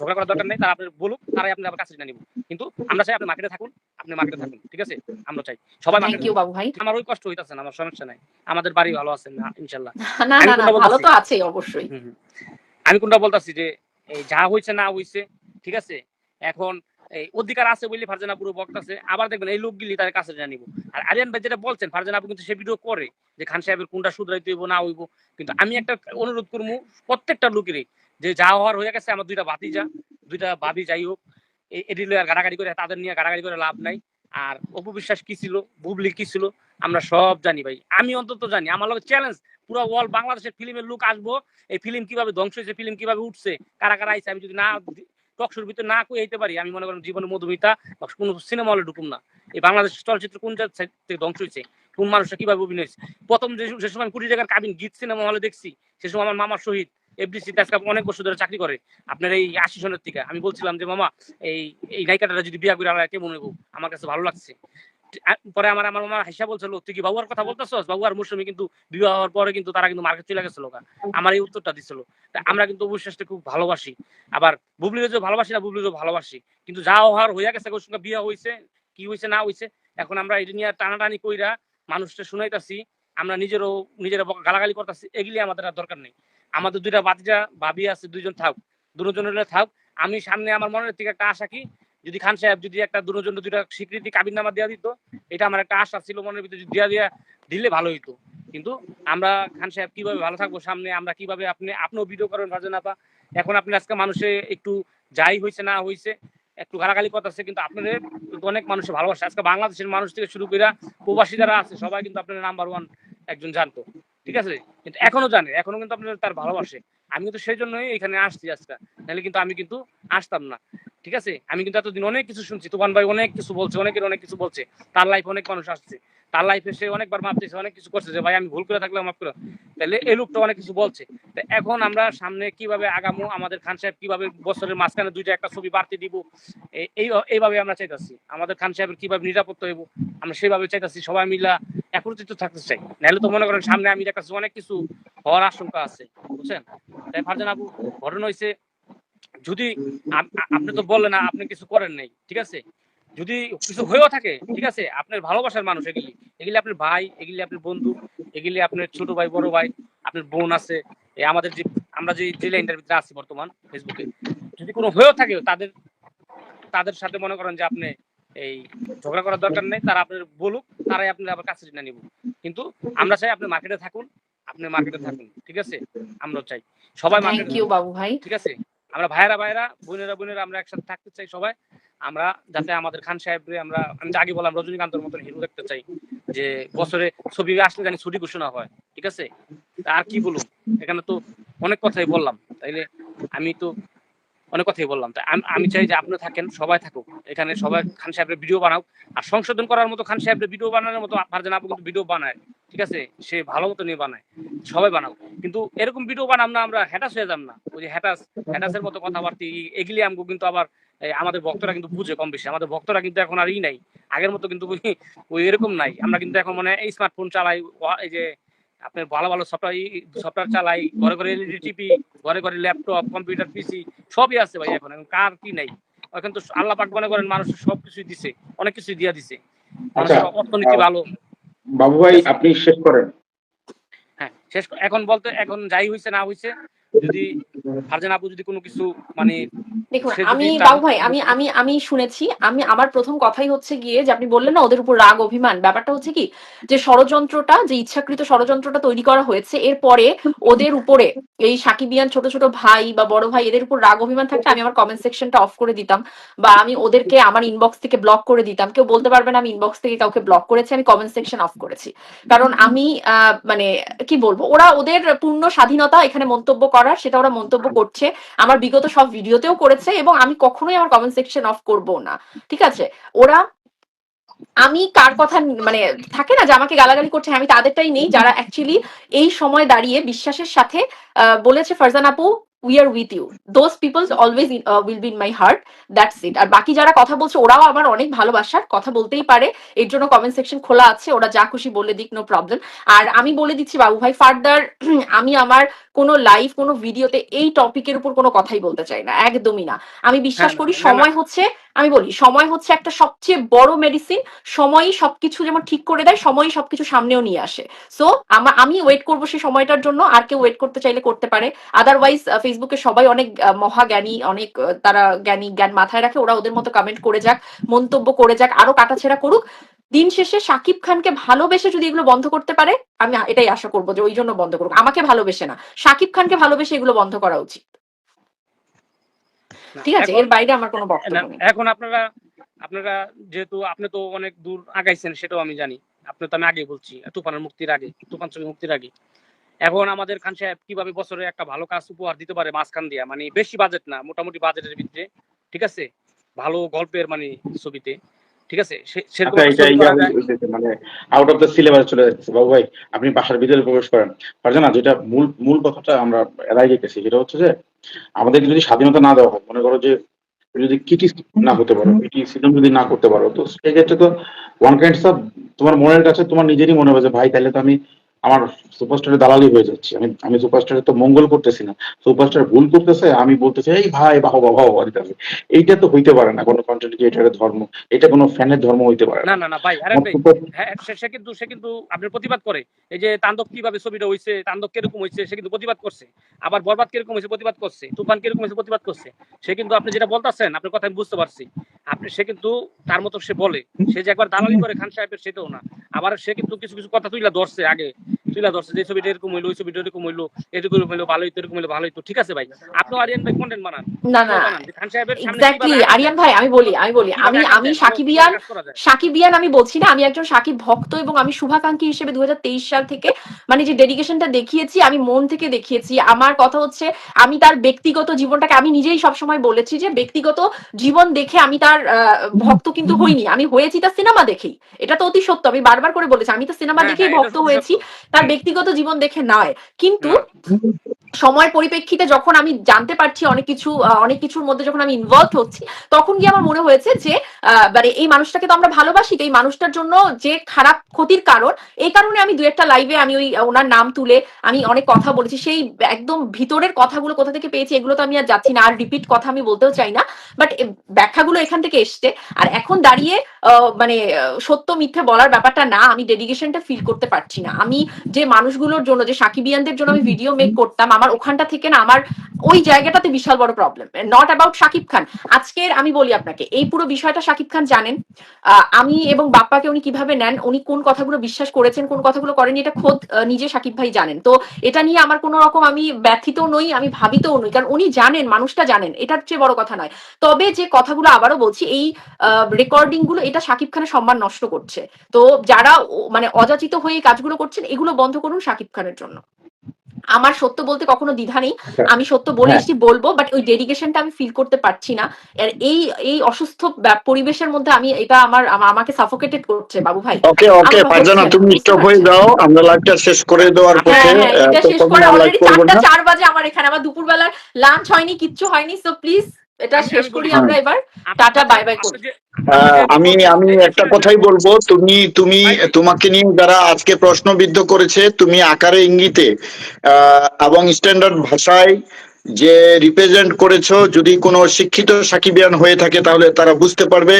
ঝগড়া করার দরকার নেই তারা আপনার বলুক তারাই আপনি আবার কাছে টেনে নিব। কিন্তু আমরা চাই আপনি মার্কেটে থাকুন আপনি মার্কেটে থাকুন ঠিক আছে? আমরা চাই। সবাই থ্যাংক ইউ বাবু ভাই। আমার ওই কষ্ট হইতাছে না আমার সমস্যা নাই। আমাদের বাড়ি ভালো আছে না ইনশাল্লাহ। না না না ভালো তো আছেই অবশ্যই। আমি কোনটা বলতাছি যে এই যা হইছে না হইছে ঠিক আছে? এখন এই অধিকার আছে বলে ফারজানা পুরো বক্তাছে আবার দেখবেন এই লোকগুলি তার কাছে জানা নিব। আর আরিয়ান ভাই যেটা বলছেন ফারজানা কিন্তু সে ভিডিও করে যে খান সাহেবের কোনটা শুধরাইতে হইব না হইব। কিন্তু আমি একটা অনুরোধ করব প্রত্যেকটা লোকেরই যে যা হওয়ার হয়ে গেছে, আমার দুইটা বাতি যা, দুইটা বাবি যাই হোক এডিলে আর গাড়াগাড়ি করে, তাদের নিয়ে গাড়াগাড়ি করে লাভ নাই। আর অপবিশ্বাস কি ছিল, বুবলি কি ছিল, আমরা সব জানি ভাই। আমি অন্তত জানি, আমার লগে চ্যালেঞ্জ পুরো ওয়ার্ল্ড বাংলাদেশের ফিল্মের লোক আসব, এই ফিল্ম কীভাবে ধ্বংস হয়েছে, ফিল্ম কীভাবে উঠছে, কারা কারা আইছে, আমি যদি না টকশোর ভিতরে না কই আইতে পারি, আমি মনে করেন জীবনে মধুমিতা বা কোনো সিনেমা হলে ঢুকুম না। এই বাংলাদেশ চলচ্চিত্র কোন জায়গা থেকে ধ্বংস হয়েছে, কোন মানুষটা কীভাবে অভিনয় প্রথম যে সময় কুড়ি টাকার কাবিন গীত সিনেমা হলে দেখছি, সে সময় আমার মামার শহীদ এফডিসি আজকে অনেক বছর ধরে চাকরি করে। আপনার এই আশি সনের থেকে। আমি বলছিলাম যে, মামা, এই এই নায়িকাটা যদি বিয়া করে আমার কেমন হইব? আমার কাছে ভালো লাগছে। পরে আমার আমার মামা হাসা বলছিল, তুই কি বাবুয়ার কথা বলতেছস? বাবুয়ার মৌসুমী কিন্তু বিবাহ হওয়ার পরে কিন্তু তারা কিন্তু মার্কেট চলে গেছিল আমার এই উত্তরটা দিছিল। আমরা কিন্তু অবিশ্বাসটা খুব ভালোবাসি। আবার বুবলিকে যে ভালোবাসি না বুবলিকে ভালোবাসি। কিন্তু যা হওয়ার হইয়া গেছে ওর সঙ্গে বিয়ে হয়েছে কি হয়েছে না হয়েছে এখন আমরা এটা নিয়ে টানাটানি কইরা মানুষটা শুনাইতাছি। আমরা নিজেরও, নিজেরা গালাগালি করতেছি। এগুলি আমাদের আর দরকার নেই। আমাদের দুইটা বাতিজা ভাবি আছে, দুইজন থাক দুজনের থাক। আমি সামনে আমার মনের থেকে একটা আশা কি, যদি খান সাহেব যদি একটা দুজন দুইটা স্বীকৃতি কাবিন নামা দেওয়া দিত, এটা আমার একটা আশা ছিল মনের ভিতরে দেওয়া দেওয়া দিলে ভালো হইতো। কিন্তু আমরা খান সাহেব কীভাবে ভালো থাকব সামনে, আমরা কীভাবে আপনি, আপনিও ভিডিও করেন ভাজন আপা এখন আপনি আজকে মানুষে একটু যাই হয়েছে না হয়েছে একটু গালাগালি করতেছে কিন্তু আপনাদের অনেক মানুষের ভালোবাসে। আজকে বাংলাদেশের মানুষ থেকে শুরু করে প্রবাসী যারা আছে, সবাই কিন্তু আপনার নাম্বার ওয়ান একজন জানতো। ঠিক আছে? কিন্তু এখনও জানে, এখনও কিন্তু আপনার তার ভালোবাসে। আমি কিন্তু সেই জন্যই এখানে আসছি আজকে। নাহলে কিন্তু আমি কিন্তু আসতাম না। ঠিক আছে? আমি কিন্তু এতদিন অনেক কিছু শুনছি। তুফান ভাই অনেক কিছু বলছে, অনেকের অনেক কিছু বলছে। তার লাইফ অনেক মানুষ আসছে। তার লাইফে সে অনেকবার মাপ দিয়েছে, অনেক কিছু করছে যে, ভাই, আমি ভুল করে থাকলে মাফ করে। তাহলে এই লোকটা অনেক কিছু বলছে। তো এখন আমরা সামনে কীভাবে আগামো, আমাদের খান সাহেব কীভাবে বছরের মাঝখানে দুইটা একটা ছবি বাড়তি দিব এই- এই, এইভাবে আমরা চাইতাছি। আমাদের খান সাহেবের কীভাবে নিরাপত্তা হইব আমরা সেভাবে চাইতেছি, সবাই মিলা একত্রিত থাকতে চাই। নাহলে তো মনে করেন সামনে আমি দেখাচ্ছি অনেক কিছু হওয়ার আশঙ্কা আছে, বুঝছেন? তাই ফারজান আবু ঘটনা হয়েছে যদি আপনি তো বললেন আপনি কিছু করেন নাই, ঠিক আছে? যদি কিছু হয়েও থাকে, ঠিক আছে? আপনার ভালোবাসার মানুষ এগুলি। এগুলি আপনার ভাই, এগুলি আপনার বন্ধু, এগুলি আপনার ছোট ভাই, বড় ভাই, আপনার বোন আছে আমাদের যে, আমরা যে যে লাইনটার ভিতরে আছি বর্তমান ফেসবুকে যদি কোনো হয়েও থাকে, তাদের তাদের সাথে মনে করেন যে আপনি এই ঝগড়া করার দরকার নেই তারা আপনার বলুক তারাই আপনার আবার কাছে টেনে নিব। কিন্তু আমরা চাই আপনি মার্কেটে থাকুন আপনি মার্কেটে থাকুন ঠিক আছে? আমরা চাই। সবাই মার্কেটে ইউ বাবু ভাই। ঠিক আছে? আমরা ভাইয়েরা ভাইয়েরা বোনেরা বোনেরা আমরা একসাথে থাকতে চাই সবাই। আমরা যাতে আমাদের খান সাহেব আমরা আমি আগে বললাম রজনীকান্তর মতন হিরো দেখতে চাই যে বছরে ছবি আসলে জানি ছুটি ঘোষণা হয় ঠিক আছে? আর কি বলুন? এখানে তো অনেক কথাই বললাম তাইলে আমি তো অনেক কথাই বললাম। তাই আমি- চাই যে আপনি থাকেন, সবাই থাকুক। এখানে সবাই খান সাহেবের ভিডিও বানাও। আর সংশোধন করার মতো খান সাহেবের ভিডিও বানানোর মতো ফারজান আপু কিন্তু ভিডিও বানায়। ঠিক আছে? সে ভালো মতো নিয়ে বানায়। সবাই বানাও। কিন্তু এরকম ভিডিও বানাম না, আমরা হ্যাটাস হয়ে যাম না। ওই যে হ্যাটাস, হ্যাটাসের মতো কথাবার্তা এগুলি আমগো কিন্তু আবার আমাদের ভক্তরা কিন্তু বুঝে কম বেশি। আমাদের ভক্তরা কিন্তু এখন আর ই নাই। আগের মতো কিন্তু ওই এরকম নাই। আমরা কিন্তু এখন মানে এই স্মার্টফোন চালাই এই যে আপনার ভালো ভালো সফটওয়্যার সফটওয়্যার চালাই ঘরে ঘরে এলইডি টিভি ঘরে ঘরে ল্যাপটপ কম্পিউটার পিসি সবই আছে ভাই এখন এখন কার কি নাই? এখন তো আল্লাহ পাক মনে করেন মানুষ সব কিছুই দিছে অনেক কিছু দিয়া দিছে। আচ্ছা। অর্থনীতি ভালো। বাবু ভাই আপনি শেষ করেন। হ্যাঁ শেষ এখন বলতে এখন যাই হইছে না হইছে যদি ফারজান আপু যদি কোনো কিছু মানে দেখুন আমি বাবু ভাই আমি আমি আমি শুনেছি আমি আমার প্রথম কথাই হচ্ছে গিয়ে যে আপনি বললেন না ওদের উপর রাগ অভিমান ব্যাপারটা হচ্ছে কি যে ষড়যন্ত্রটা যে ইচ্ছাকৃত ষড়যন্ত্রটা তৈরি করা হয়েছে এরপরে ওদের উপরে এই সাকিবিয়ান ছোট ছোট ভাই বা বড় ভাই এদের উপর রাগ অভিমান থাকলে আমি আমার কমেন্ট সেকশনটা অফ করে দিতাম বা আমি ওদেরকে আমার ইনবক্স থেকে ব্লক করে দিতাম। কেউ বলতে পারবে না আমি ইনবক্স থেকে কাউকে ব্লক করেছি আমি কমেন্ট সেকশন অফ করেছি। কারণ আমি আহ, মানে কি বলব ওরা ওদের পূর্ণ স্বাধীনতা এখানে মন্তব্য করার সেটা ওরা মন্তব্য করছে। আমার বিগত সব ভিডিওতেও করেছে এবং আমি কখনোই আমার কমেন্ট সেকশন অফ করব না। ঠিক আছে? ওরা আমি কার কথা মানে থাকে না যে আমাকে গালাগালি করছে আমি তাদেরটাই নেই। যারা অ্যাকচুয়ালি এই সময় দাঁড়িয়ে বিশ্বাসের সাথে আহ, বলেছে ফারজান আপু we are with you those peoples always will be in my heart that's it আর বাকি যারা কথা বলছে ওরাও আমার অনেক ভালোবাসার কথা বলতেই পারে। এর জন্য কমেন্ট সেকশন খোলা আছে ওরা যা খুশি বলে দিক নো প্রবলেম আর আমি বলে দিচ্ছি বাবু ভাই ফার্দার আমি আমার কোনো লাইভ কোনো ভিডিওতে এই টপিকের উপর কোনো কথাই বলতে চাই না একদমই না। আমি বিশ্বাস করি না, না। সময় হচ্ছে আমি বলি, সময় হচ্ছে একটা সবচেয়ে বড় মেডিসিন সময়ই সবকিছু যেমন ঠিক করে দেয়, সময়ই সবকিছু সামনেও নিয়ে আসে। সো আমি ওয়েট করব সেই সময়টার জন্য, আর কেউ ওয়েট করতে চাইলে করতে পারে। আদারওয়াইজ ফেসবুকে সবাই অনেক মহাজ্ঞানী, অনেক তারা জ্ঞানী জ্ঞান মাথায় রাখে, ওরা ওদের মতো কমেন্ট করে যাক, মন্তব্য করে যাক, আরও কাটাছেড়া করুক। দিন শেষে সাকিব খানকে ভালোবেসে যদি এগুলো বন্ধ করতে পারে, আমি এটাই আশা করব যে ওই জন্য বন্ধ করুক। আমাকে ভালোবেসে না, সাকিব খানকে ভালোবেসে এগুলো বন্ধ করা উচিত। ঠিক আছে এর বাইরে আমার কোনো বক্তব্য নেই। এখন আপনারা আপনারা যেহেতু আপনি তো অনেক দূর আগাইছেন সেটাও আমি জানি। আপনি তো আমি আগে বলছি তুফানের মুক্তির আগে তুফান ছবি মুক্তির আগে। এখন আমাদের খান সাহেব কীভাবে বছরে একটা ভালো কাজ উপহার দিতে পারে মাঝখান দিয়া? মানে বেশি বাজেট না মোটামুটি বাজেটের ভিতরে ঠিক আছে? ভালো গল্পের মানে ছবিতে। ঠিক আছে? সেরকম আচ্ছা মানে আউট অফ দ্য সিলেবাস চলে যাচ্ছে। বাবু ভাই আপনি বাসার ভিতরে প্রবেশ করেন। ফারজানা যেটা মূল মূল কথাটা আমরা এড়াই গেছি সেটা হচ্ছে যে আমাদেরকে যদি স্বাধীনতা না দেওয়া হয় মনে করো যে যদি কিটি না হতে পারো কিটি যদি না করতে পারো তো সেক্ষেত্রে তো ওয়ান কাইন্ডস অফ তোমার মনের কাছে তোমার নিজেরই মনে হবে যে ভাই তাহলে তো আমি আমার সুপারস্টারের দালালি হয়ে যাচ্ছি। আমি আমি সুপারস্টারের তো মঙ্গল করতেছি না। সুপারস্টার ভুল করতেছে আমি বলতেছি এই ভাই বাহ বাহ দিতেছে এইটা তো হইতে পারে না কোনো কন্টেন্ট ক্রিয়েটারের ধর্ম। এটা কোনো ফ্যানের ধর্ম হইতে পারে না। না না ভাই আরে ভাই হ্যাঁ সে সে কিন্তু সে কিন্তু আপনার প্রতিবাদ করে। এই যে তাণ্ডব কীভাবে ছবিটা হয়েছে তাণ্ডব কীরকম হয়েছে সে কিন্তু প্রতিবাদ করছে। আবার বরবাদ কীরকম হয়েছে প্রতিবাদ করছে। তুফান কীরকম হয়েছে প্রতিবাদ করছে। সে কিন্তু আপনি যেটা বলতেছেন আপনার কথা আমি বুঝতে পারছি। আপনি সে কিন্তু তার মতো সে বলে। সে যে একবার দালালি করে খান সাহেবের সেটাও না। আবার সে কিন্তু কিছু কিছু কথা তুইলা ধরছে আগে। ধরছে যে ছবিটা এরকম হইল ওই ছবিটা এরকম হইল এরকম হইল ভালো হইতো এরকম হইল ভালো হইতো ঠিক আছে ভাই? আপনি আরিয়ান ভাই কন্টেন্ট বানান। না না খান সাহেবের এক্স্যাক্টলি আরিয়ান ভাই আমি বলি আমি বলি আমি আমি সাকিবিয়ান। সাকিবিয়ান আমি বলছি না আমি একজন সাকিব ভক্ত এবং আমি শুভাকাঙ্ক্ষী হিসেবে সাল থেকে মানে যে ডেডিকেশনটা দেখিয়েছি আমি মন থেকে দেখিয়েছি। আমার কথা হচ্ছে আমি তার ব্যক্তিগত জীবনটাকে আমি নিজেই সবসময় বলেছি যে ব্যক্তিগত জীবন দেখে আমি তার আহ, ভক্ত কিন্তু হইনি। আমি হয়েছি তার সিনেমা দেখেই। এটা তো অতি সত্য আমি বারবার করে বলেছি আমি তো সিনেমা হ্যাঁ, দেখেই হ্যাঁ, ভক্ত হয়েছি। তার ব্যক্তিগত জীবন দেখে নয়। কিন্তু না। সময় পরিপ্রেক্ষিতে যখন আমি জানতে পারছি অনেক কিছু অনেক কিছুর মধ্যে যখন আমি ইনভলভ হচ্ছি তখন গিয়ে আমার মনে হয়েছে যে মানে এই মানুষটাকে তো আমরা ভালোবাসি এই মানুষটার জন্য যে খারাপ ক্ষতির কারণ এই কারণে আমি দু একটা লাইভে আমি ওই ওনার নাম তুলে আমি অনেক কথা বলেছি। সেই একদম ভিতরের কথাগুলো কোথা থেকে পেয়েছি এগুলো তো আমি আর যাচ্ছি না আর রিপিট কথা আমি বলতেও চাই না। বাট ব্যাখ্যাগুলো এখান থেকে এসছে। আর এখন দাঁড়িয়ে আহ, মানে সত্য মিথ্যে বলার ব্যাপারটা না আমি ডেডিকেশনটা ফিল করতে পারছি না। আমি যে মানুষগুলোর জন্য যে সাকিবিয়ানদের জন্য আমি ভিডিও মেক করতাম আমার ওখানটা থেকে না আমার ওই জায়গাটাতে বিশাল বড় problem not about Shakib Khan. আজকের আমি বলি আপনাকে, এই পুরো বিষয়টা শাকিব খান জানেন। আমি এবং বাপ্পাকে উনি কীভাবে নেন, উনি কোন কথাগুলো বিশ্বাস করেছেন, কোন কথাগুলো করেনি এটা খোদ নিজে শাকিব ভাই জানেন। তো এটা নিয়ে আমার কোনো রকম আমি ব্যথিত নই, আমি ভাবিতও নই, কারণ উনি জানেন, মানুষটা জানেন, এটার চেয়ে বড় কথা নয়। তবে যে কথাগুলো আবারও বলছি, এই রেকর্ডিংগুলো, এটা শাকিব খানের সম্মান নষ্ট করছে। তো যারা মানে অযাচিত হয়ে কাজগুলো করছেন, এগুলো বন্ধ করুন শাকিব খানের জন্য। আমার সত্য বলতে কখনো দ্বিধা নেই। আমি সত্য বলে হ্যাঁ। এসেছি বলব বাট ওই ডেডিকেশনটা আমি ফিল করতে পারছি না। আর এই এই অসুস্থ পরিবেশের মধ্যে আমি এটা আমার আমাকে সাফোকেটেড করছে বাবু ভাই। ওকে ওকে ফারজানা তুমি স্টপ হয়ে। যাও। আমরা লাইভটা শেষ করে দেওয়ার হ্যাঁ পথে হ্যাঁ এটা শেষ করে অলরেডি করব চারটা না। চার বাজে আমার এখানে আমার দুপুরবেলার লাঞ্চ হয়নি কিচ্ছু হয়নি সো প্লিজ এটা আমি- শেষ আমি করি আমরা এবার। টাটা, বাই বাই আহ, আমি আমি একটা কথাই বলব তুমি তুমি তোমাকে নিয়ে যারা আজকে প্রশ্নবিদ্ধ করেছে তুমি আকারে ইঙ্গিতে আহ, এবং স্ট্যান্ডার্ড ভাষায় যে রিপ্রেজেন্ট করেছ যদি কোনো শিক্ষিত সাকিবিয়ান হয়ে থাকে তাহলে তারা বুঝতে পারবে।